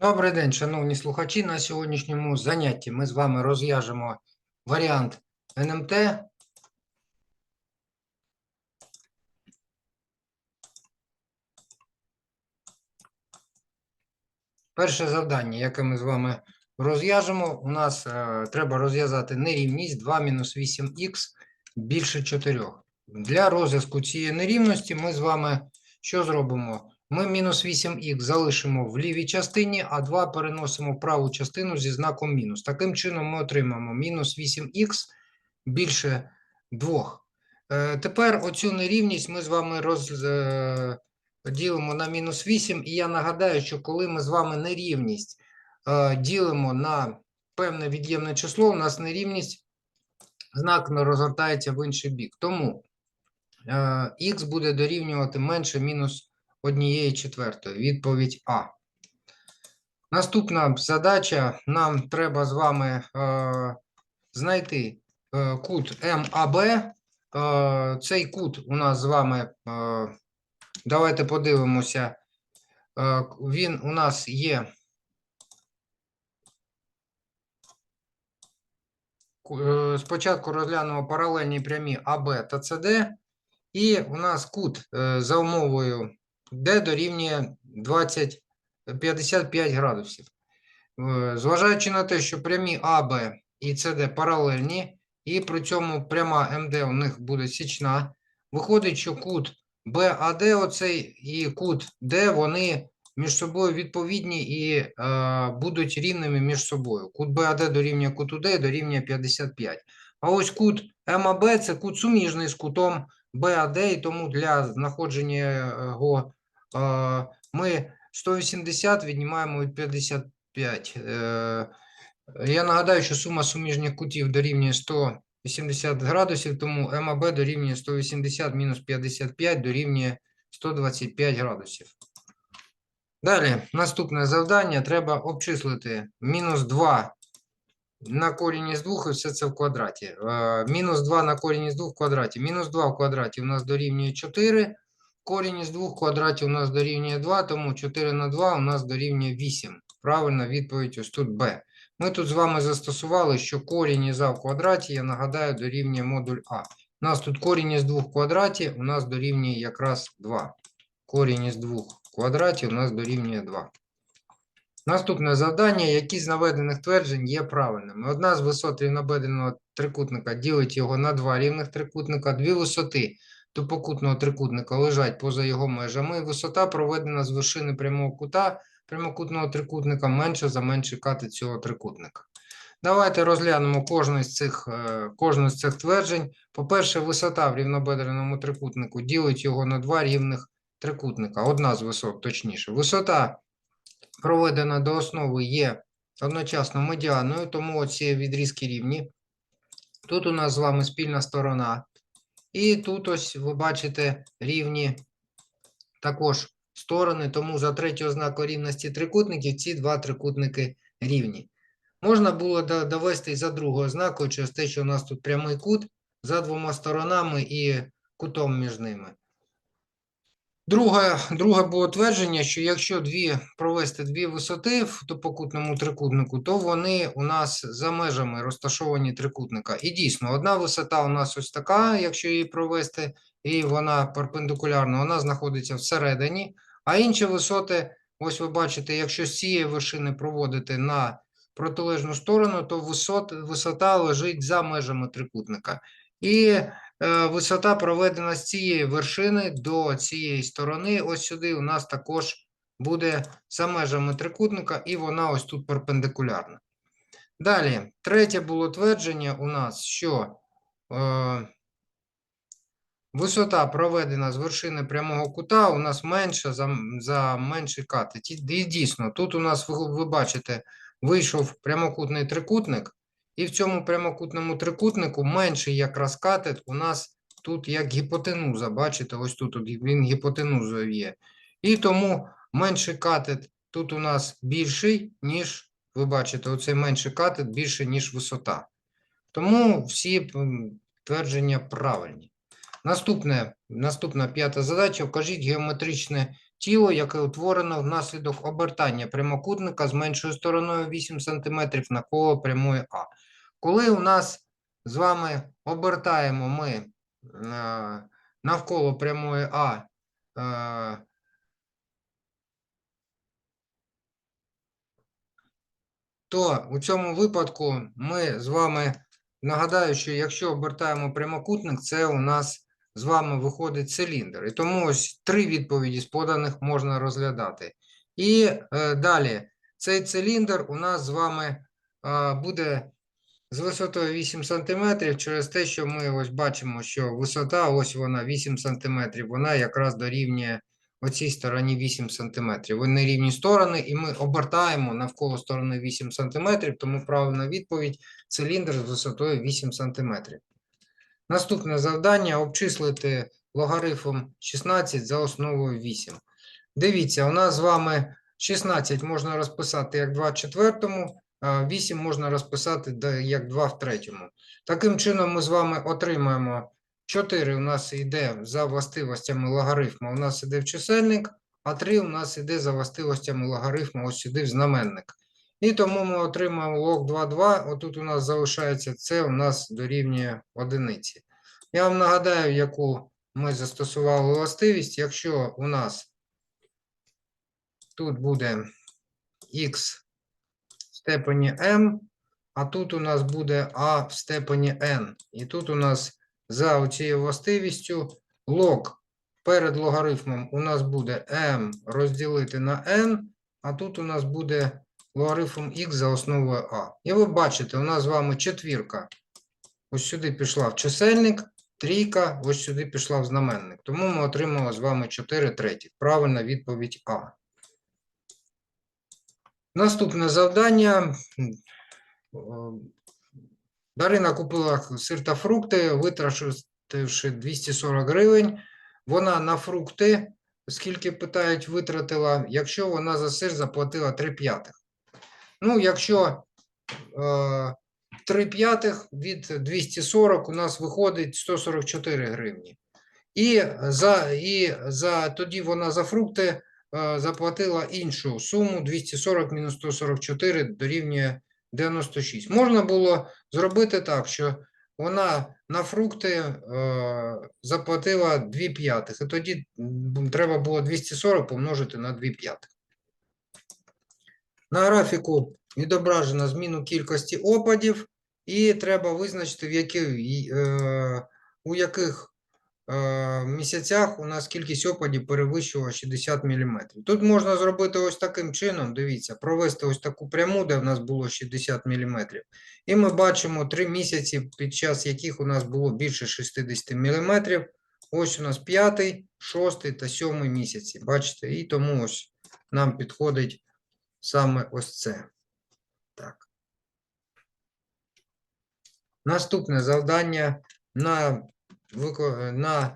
Добрий день, шановні слухачі. На сьогоднішньому занятті ми з вами розв'яжемо варіант НМТ. Перше завдання, яке ми з вами розв'яжемо, у нас е, треба розв'язати нерівність 2 мінус 8х більше 4. Для розв'язку цієї нерівності ми з вами що зробимо? Ми мінус 8х залишимо в лівій частині, а 2 переносимо в праву частину зі знаком мінус. Таким чином ми отримаємо мінус 8х більше 2. Е, Тепер оцю нерівність ми з вами розділимо на мінус 8. І я нагадаю, що коли ми з вами нерівність е, ділимо на певне від'ємне число, у нас нерівність знак розгортається в інший бік. Тому х буде дорівнювати менше мінус однієї четвертої. Відповідь А. Наступна задача. Нам треба з вами е, знайти е, кут МАБ. Е, цей кут у нас з вами, е, давайте подивимося, е, він у нас є. Е, Спочатку розглянемо паралельні прямі АБ та СД. І у нас кут е, за умовою D дорівнює 20, 55 градусів. Е, Зважаючи на те, що прямі АБ і CD паралельні, і при цьому пряма МД у них буде січна, виходить, що кут БАД оцей і кут Д, вони між собою відповідні і е, будуть рівними між собою. Кут БАД дорівнює куту Д дорівнює 55. А ось кут МАБ це кут суміжний з кутом БАД, і тому для знаходження його е, ми 180 віднімаємо від 55. Е, Я нагадаю, що сума суміжних кутів дорівнює 180 градусів, тому МАБ дорівнює 180 мінус 55 дорівнює 125 градусів. Далі, наступне завдання. Треба обчислити мінус 2 на корінь із 2 і все це в квадраті. Е, Мінус 2 на корінь із 2 в квадраті. Мінус 2 в квадраті у нас дорівнює 4. Корінь із 2 в квадраті у нас дорівнює 2, тому 4 на 2 у нас дорівнює 8. Правильна відповідь ось тут Б. Ми тут з вами застосували, що корінь із А в квадраті, я нагадаю, дорівнює модуль А. У нас тут корінь із 2 в квадраті, у нас дорівнює якраз 2. Корінь із 2 в квадраті у нас дорівнює 2. Наступне завдання, які з наведених тверджень є правильними. Одна з висот рівнобедреного трикутника ділить його на два рівних трикутника, дві висоти тупокутного трикутника лежать поза його межами. Висота проведена з вершини прямого кута прямокутного трикутника менша за менший кати цього трикутника. Давайте розглянемо кожне з цих, е, кожне з цих тверджень. По-перше, висота в рівнобедреному трикутнику ділить його на два рівних трикутника. Одна з висот, точніше. Висота проведена до основи є одночасно медіаною, тому оці відрізки рівні. Тут у нас з вами спільна сторона. І тут ось ви бачите рівні також сторони, тому за третю ознаку рівності трикутників ці два трикутники рівні. Можна було довести і за другою ознакою через те, що у нас тут прямий кут за двома сторонами і кутом між ними. Друге, друге було твердження, що якщо дві провести дві висоти в топокутному трикутнику, то вони у нас за межами розташовані трикутника. І дійсно, одна висота у нас ось така, якщо її провести, і вона перпендикулярна, вона знаходиться всередині. А інші висоти, ось ви бачите, якщо з цієї вершини проводити на протилежну сторону, то висот, висота лежить за межами трикутника. І висота проведена з цієї вершини до цієї сторони. Ось сюди у нас також буде за межами трикутника, і вона ось тут перпендикулярна. Далі, третє було твердження у нас, що е, висота проведена з вершини прямого кута у нас менша за, за менший кат. І дійсно, тут у нас ви, ви бачите, вийшов прямокутний трикутник, і в цьому прямокутному трикутнику менший якраз катет у нас тут як гіпотенуза. Бачите, ось тут він гіпотенузою є. І тому менший катет тут у нас більший, ніж ви бачите, оцей менший катет більший, ніж висота. Тому всі твердження правильні. Наступне, наступна п'ята задача. Вкажіть геометричне тіло, яке утворено внаслідок обертання прямокутника з меншою стороною 8 см навколо прямої А. Коли у нас з вами обертаємо ми е, навколо прямої А е, то у цьому випадку ми з вами нагадаю, що якщо обертаємо прямокутник, це у нас з вами виходить циліндр. І тому ось три відповіді з поданих можна розглядати. І е, далі цей циліндр у нас з вами е, буде з висотою 8 см через те, що ми ось бачимо, що висота, ось вона 8 см, вона якраз дорівнює оцій стороні 8 см. Вони рівні сторони, і ми обертаємо навколо сторони 8 см, тому правильна відповідь циліндр з висотою 8 см. Наступне завдання обчислити логарифм 16 за основою 8. Дивіться, у нас з вами 16 можна розписати як 2 четвертому, 8 можна розписати як 2 в третьому. Таким чином, ми з вами отримаємо 4 у нас йде за властивостями логарифму, у нас іде в чисельник, а 3 у нас іде за властивостями логарифму ось сюди в знаменник. І тому ми отримаємо лог 2, 2. Отут у нас залишається це у нас дорівнює одиниці. Я вам нагадаю, яку ми застосували властивість. Якщо у нас тут буде х степені m, а тут у нас буде а в степені n. І тут у нас за цією властивістю лог перед логарифмом у нас буде m розділити на n, а тут у нас буде логарифм х за основою а. І ви бачите, у нас з вами четвірка ось сюди пішла в чисельник, трійка ось сюди пішла в знаменник. Тому ми отримали з вами 4 третіх. Правильна відповідь А. Наступне завдання. Дарина купила сир та фрукти, витративши 240 гривень. Вона на фрукти, скільки питають, витратила, якщо вона за сир заплатила 3 п'ятих. Ну, якщо е, 3 п'ятих від 240 у нас виходить 144 гривні. І за, і за тоді вона за фрукти е, заплатила іншу суму 240 мінус 144 дорівнює 96. Можна було зробити так, що вона на фрукти е, заплатила 2 п'ятих, і тоді треба було 240 помножити на 2 п'ятих. На графіку відображено зміну кількості опадів, і треба визначити, в який, е, у яких е, місяцях у нас кількість опадів перевищувала 60 мм. Тут можна зробити ось таким чином, дивіться, провести ось таку пряму, де в нас було 60 мм. І ми бачимо три місяці, під час яких у нас було більше 60 мм. Ось у нас п'ятий, шостий та сьомий місяці. Бачите, і тому ось нам підходить саме ось це. Так. Наступне завдання на, на е,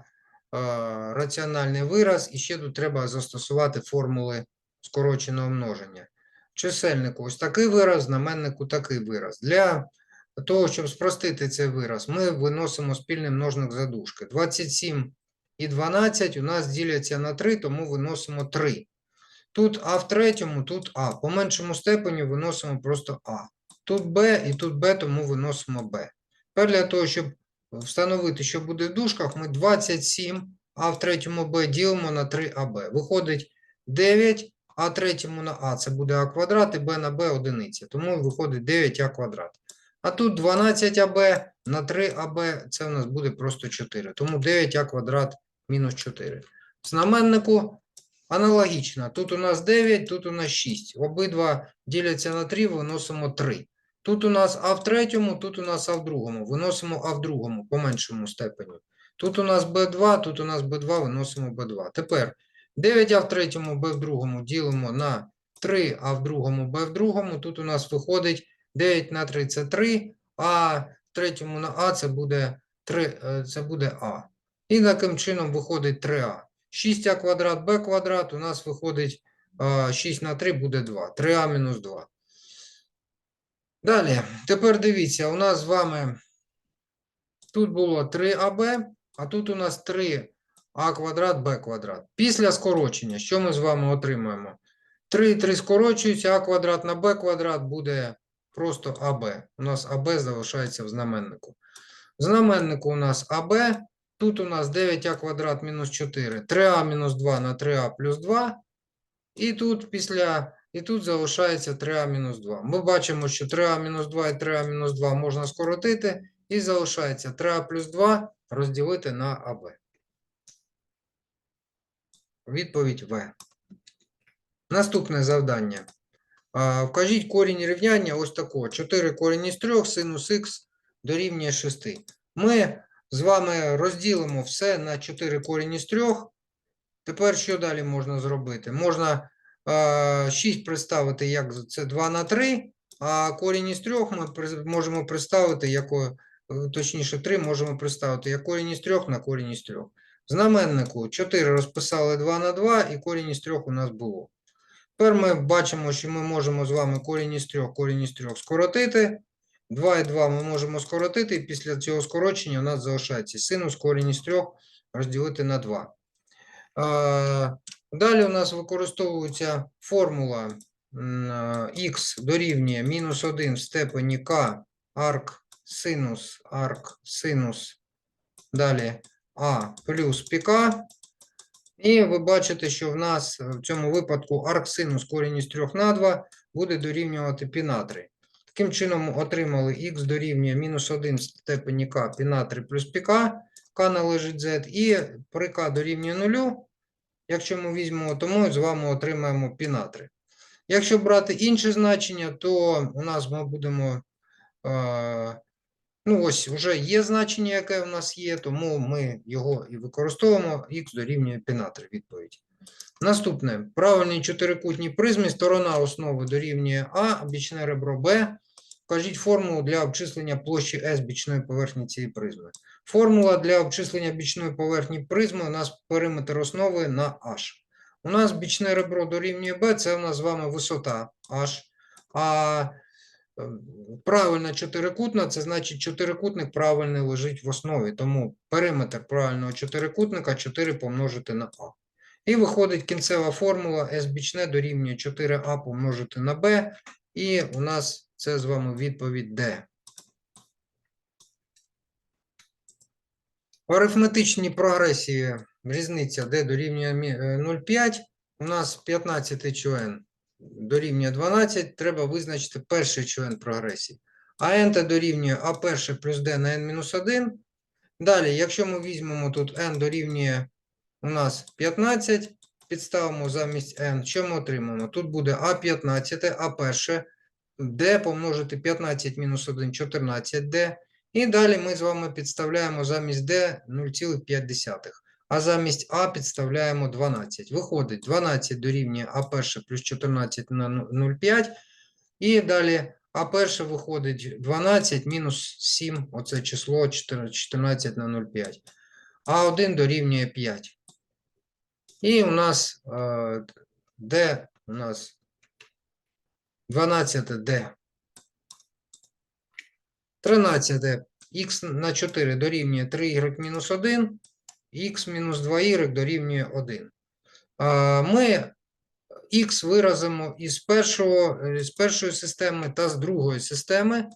раціональний вираз, і ще тут треба застосувати формули скороченого множення. Чисельнику ось такий вираз, знаменнику такий вираз. Для того, щоб спростити цей вираз, ми виносимо спільний множник задушки. 27 і 12 у нас діляться на 3, тому виносимо 3. Тут А в третьому, тут А. По меншому степені виносимо просто А. Тут Б і тут Б, тому виносимо Б. Тепер для того, щоб встановити, що буде в дужках, ми 27 А в третьому Б ділимо на 3АБ. Виходить 9, А третьому на А це буде А квадрат і Б на Б одиниця. Тому виходить 9А квадрат. А тут 12АБ на 3АБ це у нас буде просто 4. Тому 9А квадрат мінус 4. В знаменнику Аналогічно, тут у нас 9, тут у нас 6. Обидва діляться на 3, виносимо 3. Тут у нас А в третьому, тут у нас А в другому. Виносимо А в другому по меншому степені. Тут у нас Б2, тут у нас Б2, виносимо Б2. Тепер 9А в третьому, Б в другому ділимо на 3, А в другому, Б в другому. Тут у нас виходить 9 на 3 це 3, а в третьому на А це буде 3, е, це буде А. І таким чином виходить 3А. 6а квадрат b квадрат у нас виходить 6 на 3 буде 2. 3а мінус 2. Далі, тепер дивіться, у нас з вами тут було 3аб, а тут у нас 3а квадрат, b квадрат. Після скорочення, що ми з вами отримаємо? 3 і 3 скорочуються, а квадрат на b квадрат буде просто АБ. У нас АБ залишається в знаменнику. В знаменнику у нас АБ, тут у нас 9а квадрат мінус 4, 3а мінус 2 на 3а плюс 2. І тут після, і тут залишається 3а-2. Ми бачимо, що 3а мінус 2 і 3а-2 можна скоротити, і залишається 3а плюс 2 розділити на АБ. Відповідь В. Наступне завдання. Вкажіть корінь рівняння ось такого. 4 корінь із 3, синус х дорівнює 6. Ми з вами розділимо все на 4 корінь із 3. Тепер що далі можна зробити? Можна 6 представити як це 2 на 3, а корінь із 3 ми можемо представити, як, е, точніше 3 можемо представити як корінь із 3 на корінь із 3. В знаменнику 4 розписали 2 на 2 і корінь із 3 у нас було. Тепер ми бачимо, що ми можемо з вами корінь із 3, корінь із 3 скоротити. 2 і 2 ми можемо скоротити, і після цього скорочення у нас залишається синус корінь із 3 розділити на 2. Е, Далі у нас використовується формула х дорівнює мінус 1 в степені k арк синус арк синус далі а плюс піка. І ви бачите, що в нас е, в цьому випадку арксинус корінь із 3 на 2 буде дорівнювати пі на 3. Таким чином отримали х дорівнює мінус 1 в степені k пі на 3 плюс пі k, k належить z, і при k дорівнює 0, якщо ми візьмемо, то ми з вами отримаємо пі на 3. Якщо брати інше значення, то у нас ми будемо е, Ну, ось вже є значення, яке в нас є, тому ми його і використовуємо. Х дорівнює 3 відповідь. Наступне. Правильній чотирикутній призмі сторона основи дорівнює А, бічне ребро Б. Вкажіть формулу для обчислення площі S бічної поверхні цієї призми. Формула для обчислення бічної поверхні призми у нас периметр основи на H. У нас бічне ребро дорівнює B, це у нас з вами висота H. А Е, Правильна чотирикутна, це значить чотирикутник правильний лежить в основі. Тому периметр правильного чотирикутника 4 помножити на А. І виходить кінцева формула S бічне дорівнює 4А помножити на B. І у нас це з вами відповідь D. В арифметичній прогресії різниця D дорівнює е, 0,5. У нас 15 член дорівнює 12, треба визначити перший член прогресії. А n дорівнює а перше плюс d на n-1. Далі, якщо ми візьмемо тут n дорівнює у нас 15, підставимо замість n, що ми отримаємо? Тут буде а15, а перше, d помножити 15 мінус 1, 14d. І далі ми з вами підставляємо замість d 0,5 а замість А підставляємо 12. Виходить 12 дорівнює А1 плюс 14 на 0,5. І далі А1 виходить 12 мінус 7, оце число 14 на 0,5. А1 дорівнює 5. І у нас D у нас 12 D. 13 х на 4 дорівнює 3y мінус 1 х мінус 2y дорівнює 1. Ми х виразимо із, першого, з першої системи та з другої системи.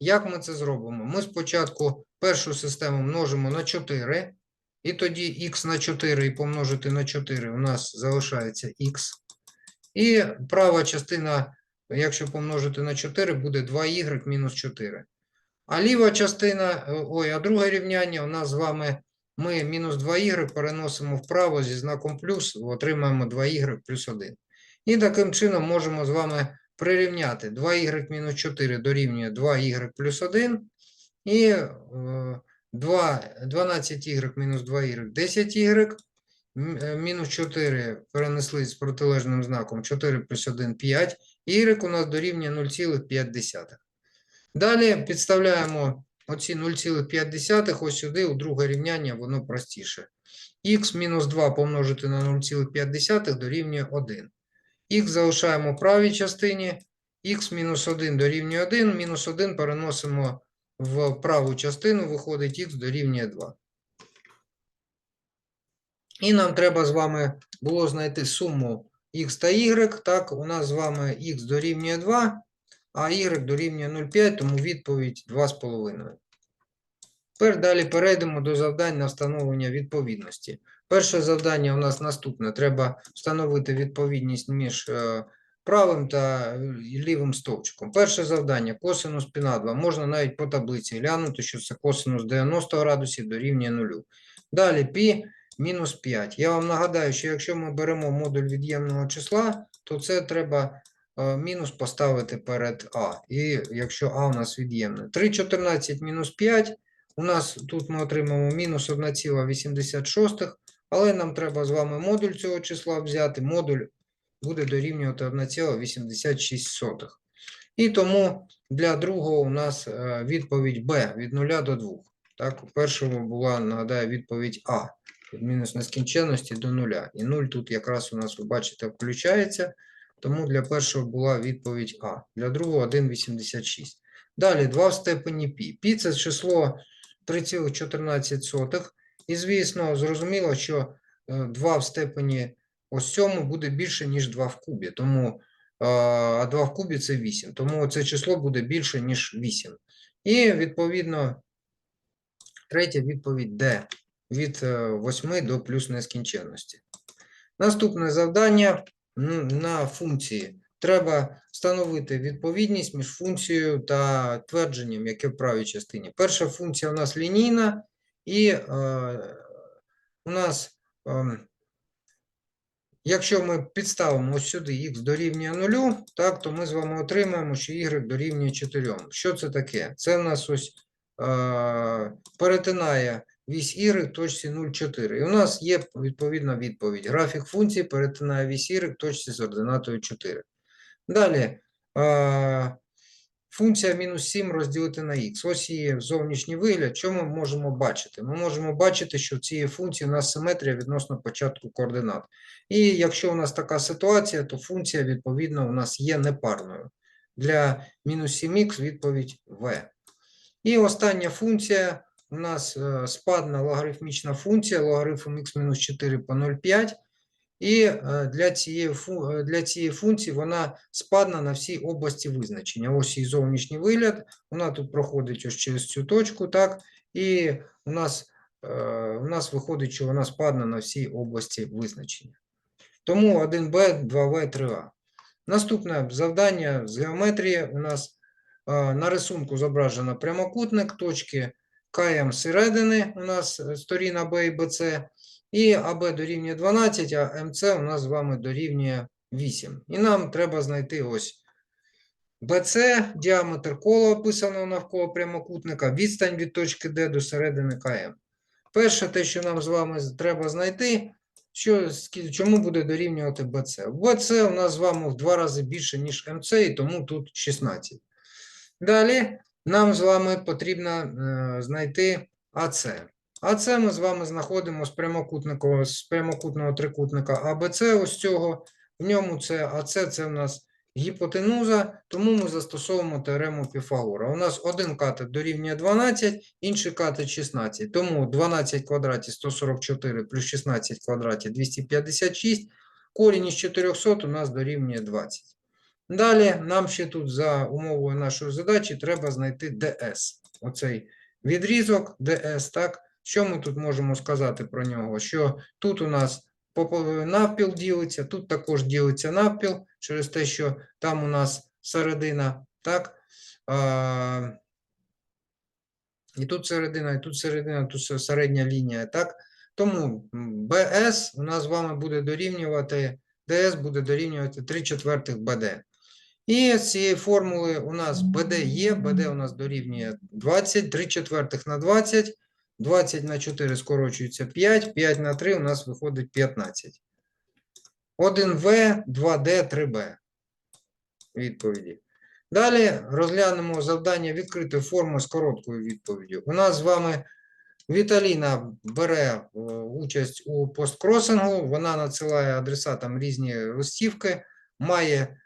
Як ми це зробимо? Ми спочатку першу систему множимо на 4, і тоді х на 4 і помножити на 4 у нас залишається х. І права частина, якщо помножити на 4, буде 2y мінус 4. А ліва частина, е, ой, а друге рівняння у нас з вами ми мінус 2y переносимо вправо зі знаком плюс, отримаємо 2y плюс 1. І таким чином можемо з вами прирівняти 2y мінус 4 дорівнює 2y плюс 1. І е, 2, 12y мінус 2y 10y. Е, Мінус 4 перенесли з протилежним знаком 4 плюс 1 5. Y у нас дорівнює 0,5. Далі підставляємо оці 0,5 ось сюди, у друге рівняння, воно простіше. х мінус 2 помножити на 0,5 дорівнює 1. Х залишаємо в правій частині, х мінус 1 дорівнює 1, мінус 1 переносимо в праву частину, виходить х дорівнює 2. І нам треба з вами було знайти суму x та y. Так, у нас з вами x дорівнює 2, а y дорівнює 0,5, тому відповідь 2,5. Тепер далі перейдемо до завдань на встановлення відповідності. Перше завдання у нас наступне. Треба встановити відповідність між е, правим та е, лівим стовпчиком. Перше завдання косинус пі на 2. Можна навіть по таблиці глянути, що це косинус 90 градусів дорівнює 0. Далі пі мінус 5. Я вам нагадаю, що якщо ми беремо модуль від'ємного числа, то це треба мінус поставити перед а. І якщо а у нас від'ємне. 3,14 мінус 5. У нас тут ми отримаємо мінус 1,86, але нам треба з вами модуль цього числа взяти. Модуль буде дорівнювати 1,86. І тому для другого у нас е, відповідь Б від 0 до 2. Так, у першому була, нагадаю, відповідь А від мінус нескінченності до 0. І 0 тут якраз у нас, ви бачите, включається. Тому для першого була відповідь А. Для другого 1,86. Далі 2 в степені пі. Пі це число 3,14. І, звісно, зрозуміло, що е, 2 в степені ось цьому буде більше, ніж 2 в кубі. Тому е, а 2 в кубі це 8. Тому це число буде більше, ніж 8. І, відповідно, третя відповідь Д від е, 8 до плюс нескінченності. Наступне завдання на функції. Треба встановити відповідність між функцією та твердженням, яке в правій частині. Перша функція у нас лінійна, і е, у нас, е, якщо ми підставимо ось сюди х дорівнює 0, так, то ми з вами отримаємо, що y дорівнює 4. Що це таке? Це в нас ось е, перетинає вісь y в точці 0,4. І у нас є відповідна відповідь. Графік функції перетинає вісь в точці з ординатою 4. Далі. Функція мінус 7 розділити на х. Ось її зовнішній вигляд. Що ми можемо бачити? Ми можемо бачити, що в цієї функції у нас симетрія відносно початку координат. І якщо у нас така ситуація, то функція, відповідно, у нас є непарною. Для мінус 7х відповідь v. І остання функція у нас е, спадна логарифмічна функція, логарифм х мінус 4 по 0,5. І е, для цієї, е, для цієї функції вона спадна на всій області визначення. Ось її зовнішній вигляд. Вона тут проходить ось через цю точку, так, і у нас, у нас виходить, що вона спадна на всій області визначення. Тому 1b, 2v, 3a. Наступне завдання з геометрії у нас на рисунку зображено прямокутник, точки КМ середини, у нас е, сторін АБ і БЦ. І АБ дорівнює 12, а МЦ у нас з вами дорівнює 8. І нам треба знайти ось БЦ, діаметр кола описаного навколо прямокутника, відстань від точки Д до середини КМ. Перше, те, що нам з вами треба знайти, що, чому буде дорівнювати БЦ. БЦ у нас з вами в два рази більше, ніж МЦ, і тому тут 16. Далі нам з вами потрібно е, знайти АЦ. А це ми з вами знаходимо з прямокутного, з прямокутного трикутника АБЦ ось цього. В ньому це АЦ це в нас гіпотенуза, тому ми застосовуємо теорему Піфагора. У нас один катет дорівнює 12, інший катет 16. Тому 12 в квадраті 144 плюс 16 в квадраті 256. Корінь із 400 у нас дорівнює 20. Далі нам ще тут за умовою нашої задачі треба знайти ds. Оцей відрізок ds, так? Що ми тут можемо сказати про нього? Що тут у нас навпіл ділиться, тут також ділиться навпіл, через те, що там у нас середина, так? І тут середина, і тут середина, тут середня лінія, так? Тому BS у нас з вами буде дорівнювати, DS буде дорівнювати 3 четвертих BD. І з цієї формули у нас BD є, BD у нас дорівнює 20, 3 четвертих на 20, 20 на 4 скорочується 5, 5 на 3 у нас виходить 15. 1В, 2D, 3B. Відповіді. Далі розглянемо завдання відкритої форми з короткою відповіддю. У нас з вами Віталіна бере е, участь у посткросингу, вона надсилає адресатам різні листівки, має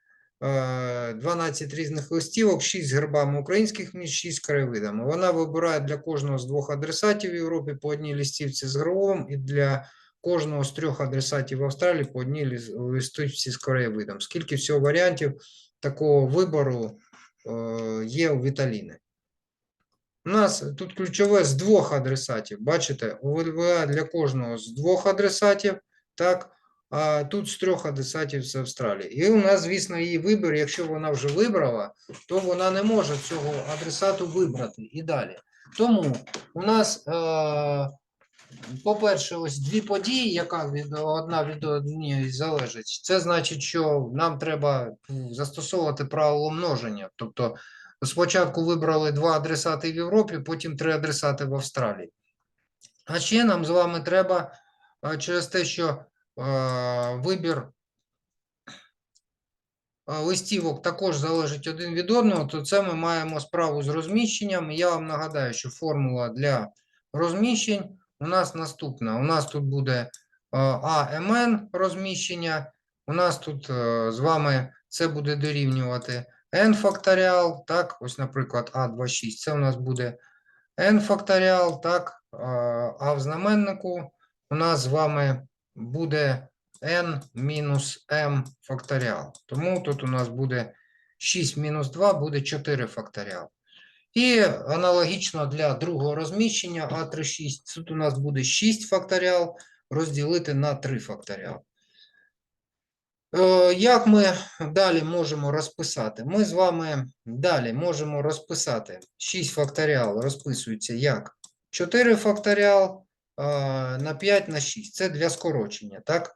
12 різних листівок, 6 з гербами українських міст, 6 з краєвидами. Вона вибирає для кожного з двох адресатів в Європі по одній листівці з геrbом і для кожного з трьох адресатів в Австралії по одній листівці з краєвидом. Скільки всього варіантів такого вибору е, є у Віталіни? У нас тут ключове з двох адресатів. Бачите, у ВЛВА для кожного з двох адресатів, так, тут з трьох адресатів з Австралії. І у нас, звісно, її вибір, якщо вона вже вибрала, то вона не може цього адресату вибрати і далі. Тому у нас, е, по-перше, ось дві події, яка від, одна від однієї залежить. Це значить, що нам треба застосовувати правило множення. Тобто спочатку вибрали два адресати в Європі, потім три адресати в Австралії. А ще нам з вами треба е, через те, що вибір е, листівок також залежить один від одного, то це ми маємо справу з розміщенням. Я вам нагадаю, що формула для розміщень у нас наступна. У нас тут буде е, АМН розміщення. У нас тут е, з вами це буде дорівнювати n факторіал, так, ось, наприклад, А26, це у нас буде n факторіал, так, а, а в знаменнику у нас з вами буде n мінус m факторіал. Тому тут у нас буде 6 мінус 2, буде 4 факторіал. І аналогічно для другого розміщення А36, тут у нас буде 6 факторіал розділити на 3 факторіал. Е, Як ми далі можемо розписати? Ми з вами далі можемо розписати 6 факторіал розписується як 4 факторіал на 5 на 6. Це для скорочення, так?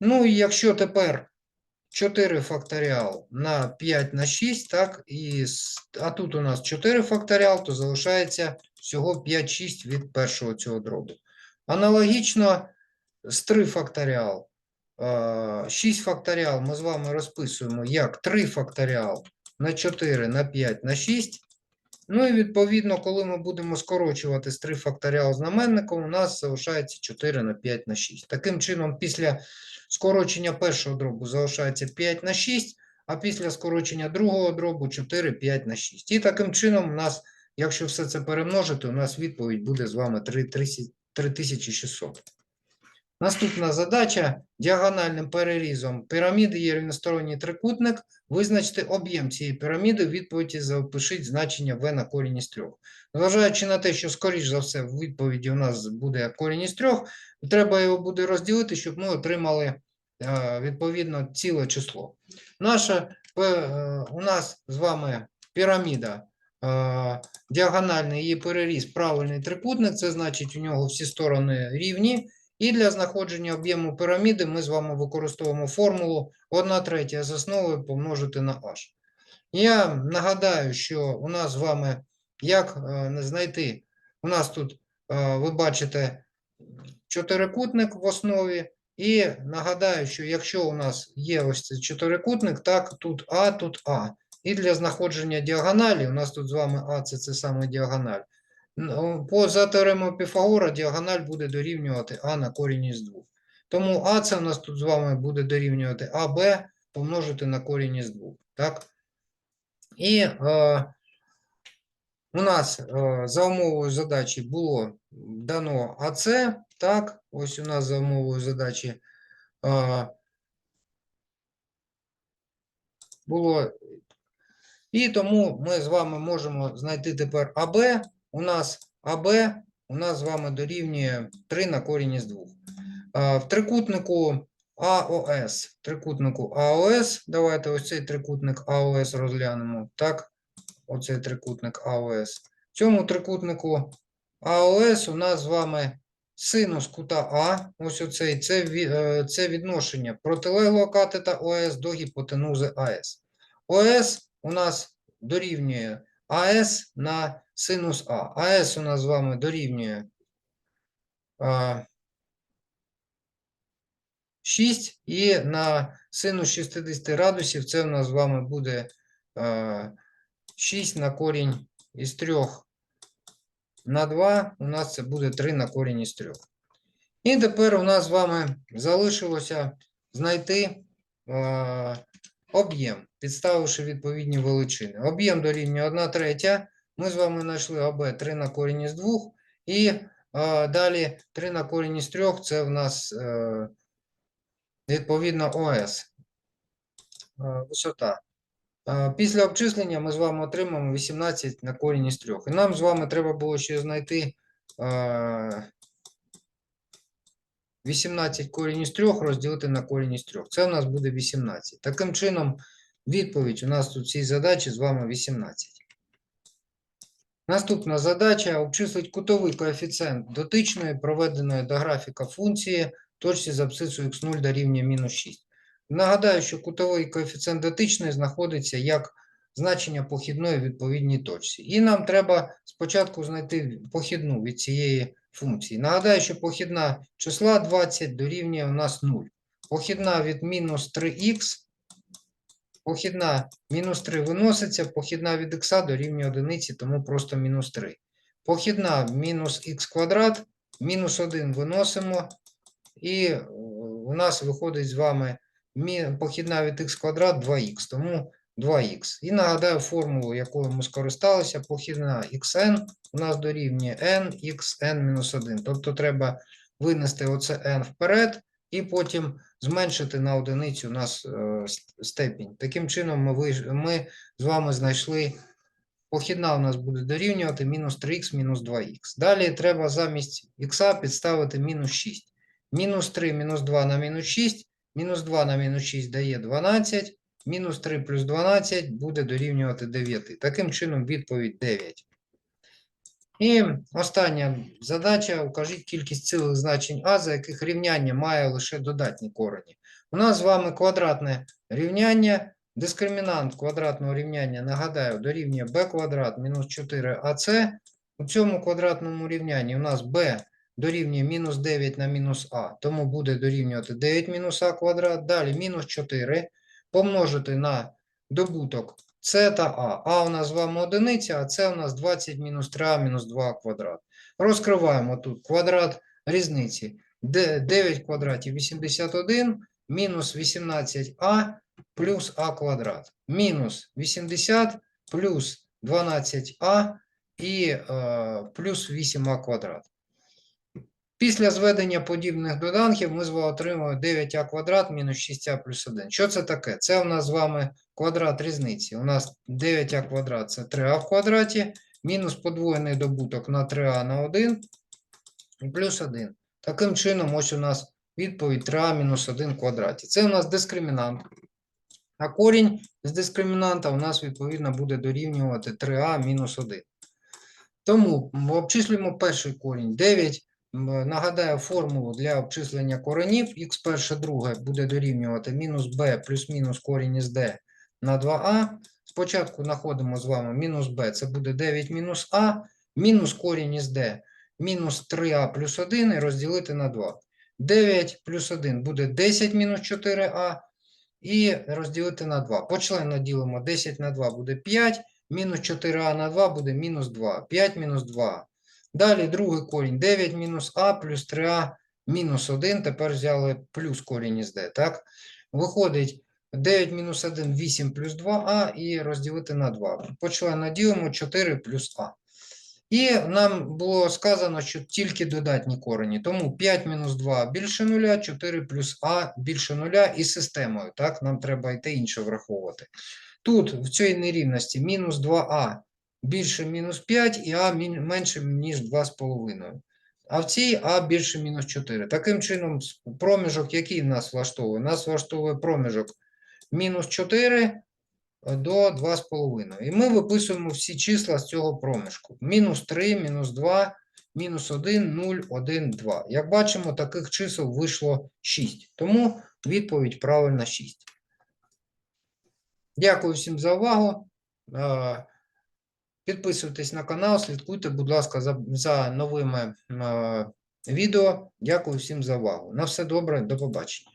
Ну і якщо тепер 4 факторіал на 5 на 6, так, і, а тут у нас 4 факторіал, то залишається всього 5-6 від першого цього дробу. Аналогічно з 3 факторіал. 6 факторіал ми з вами розписуємо як 3 факторіал на 4 на 5 на 6. Ну і відповідно, коли ми будемо скорочувати з 3 факторіал знаменником, у нас залишається 4 на 5 на 6. Таким чином, після скорочення першого дробу залишається 5 на 6, а після скорочення другого дробу 4, 5 на 6. І таким чином, у нас, якщо все це перемножити, у нас відповідь буде з вами 3 3600. Наступна задача діагональним перерізом піраміди є рівносторонній трикутник. Визначте об'єм цієї піраміди, в відповіді запишіть значення v на корінь із 3. Зважаючи на те, що, скоріш за все, в відповіді у нас буде корінь із 3, треба його буде розділити, щоб ми отримали е, відповідно ціле число. Наша, е, у нас з вами піраміда е, діагональний її переріз правильний трикутник, це значить у нього всі сторони рівні. І для знаходження об'єму піраміди ми з вами використовуємо формулу 1 третя з основою помножити на h. Я нагадаю, що у нас з вами як е, не знайти, у нас тут е, ви бачите чотирикутник в основі, і нагадаю, що якщо у нас є ось цей чотирикутник, так, тут А, тут А. І для знаходження діагоналі, у нас тут з вами А це, це саме діагональ. По за теоремою Піфагора діагональ буде дорівнювати А на корінь із 2. Тому А це у нас тут з вами буде дорівнювати АБ помножити на корінь із 2. Так? І е, у нас е, за умовою задачі було дано АЦ. Так, ось у нас за умовою задачі е, було. І тому ми з вами можемо знайти тепер АБ. У нас АБ у нас з вами дорівнює 3 на корінь із 2. В трикутнику АОС, трикутнику АОС, давайте ось цей трикутник АОС розглянемо. Так, оцей трикутник АОС. В цьому трикутнику АОС у нас з вами синус кута А, ось оцей, це, е, це відношення протилеглого катета ОС до гіпотенузи АС. ОС у нас дорівнює АС на синус А. АС у нас з вами дорівнює а, 6 і на синус 60 градусів це у нас з вами буде а, 6 на корінь із 3 на 2, у нас це буде 3 на корінь із 3. І тепер у нас з вами залишилося знайти об'єм, підставивши відповідні величини. Об'єм дорівнює 1 третя. Ми з вами знайшли АБ 3 на корінь із 2 і А, Далі 3 на корінь із 3 це в нас е, відповідно ОС. Е, Висота. Е, Після обчислення ми з вами отримаємо 18 на корінь із 3. І нам з вами треба було ще знайти е, 18 корінь із 3 розділити на корінь із 3. Це у нас буде 18. Таким чином, відповідь у нас тут цій задачі з вами 18. Наступна задача обчислить кутовий коефіцієнт дотичної, проведеної до графіка функції точці з абсцисою x0 дорівнює мінус 6. Нагадаю, що кутовий коефіцієнт дотичної знаходиться як значення похідної відповідній точці. І нам треба спочатку знайти похідну від цієї функції. Нагадаю, що похідна числа 20 дорівнює у нас 0. Похідна від мінус 3х, похідна мінус 3 виноситься, похідна від х дорівнює одиниці, тому просто мінус 3. Похідна мінус х квадрат, мінус 1 виносимо, і е, у нас виходить з вами похідна від х квадрат 2х, тому 2х. І нагадаю формулу, якою ми скористалися, похідна xn у нас дорівнює n xn-1. Тобто треба винести оце n вперед і потім зменшити на одиницю у нас е, степінь. Таким чином ми, ми з вами знайшли похідна у нас буде дорівнювати мінус 3х мінус 2х. Далі треба замість х підставити мінус 6. Мінус 3 мінус 2 на мінус 6, мінус 2 на мінус 6 дає 12, мінус 3 плюс 12 буде дорівнювати 9. Таким чином відповідь 9. І остання задача. Укажіть кількість цілих значень а, за яких рівняння має лише додатні корені. У нас з вами квадратне рівняння. Дискримінант квадратного рівняння, нагадаю, дорівнює b квадрат мінус 4ac. У цьому квадратному рівнянні у нас b дорівнює мінус 9 на мінус а, тому буде дорівнювати 9 мінус а квадрат. Далі мінус 4 помножити на добуток С та А. А у нас з вами одиниця, а С у нас 20 мінус 3а мінус 2 квадрат. Розкриваємо тут квадрат різниці. 9 квадратів 81 мінус 18а плюс а квадрат. Мінус 80 плюс 12а і е, плюс 8а квадрат. Після зведення подібних доданків ми з вами отримуємо 9а квадрат мінус 6а плюс 1. Що це таке? Це у нас з вами квадрат різниці. У нас 9а квадрат це 3а в квадраті, мінус подвоєний добуток на 3а на 1 і плюс 1. Таким чином, ось у нас відповідь 3а мінус 1 в квадраті. Це у нас дискримінант. А корінь з дискримінанта у нас відповідно буде дорівнювати 3а мінус 1. Тому обчислюємо перший корінь 9. М, Нагадаю формулу для обчислення коренів. х перше друге буде дорівнювати мінус b плюс-мінус корінь із d на 2а. Спочатку знаходимо з вами мінус b, це буде 9 мінус а, мінус корінь із d, мінус 3а плюс 1 і розділити на 2. 9 плюс 1 буде 10 мінус 4а і розділити на 2. Почленно ділимо 10 на 2 буде 5, мінус 4а на 2 буде мінус 2. 5 мінус 2. Далі другий корінь 9 мінус а плюс 3а мінус 1. Тепер взяли плюс корінь із d. Так? Виходить 9 мінус 1 8 плюс 2а і розділити на 2. Почленно ділимо 4 плюс а. І нам було сказано, що тільки додатні корені. Тому 5 мінус 2 більше нуля, 4 плюс а більше нуля і системою. Так, нам треба те інше враховувати. Тут в цій нерівності мінус 2а більше мінус 5 і а менше, ніж 2,5. А в цій а більше мінус 4. Таким чином, проміжок, який нас влаштовує? Нас влаштовує проміжок мінус 4 до 2,5. І ми виписуємо всі числа з цього проміжку. Мінус 3, мінус 2, мінус 1, 0, 1, 2. Як бачимо, таких чисел вийшло 6. Тому відповідь правильна 6. Дякую всім за увагу. Підписуйтесь на канал, слідкуйте, будь ласка, за, за новими е, відео. Дякую всім за увагу. На все добре, до побачення.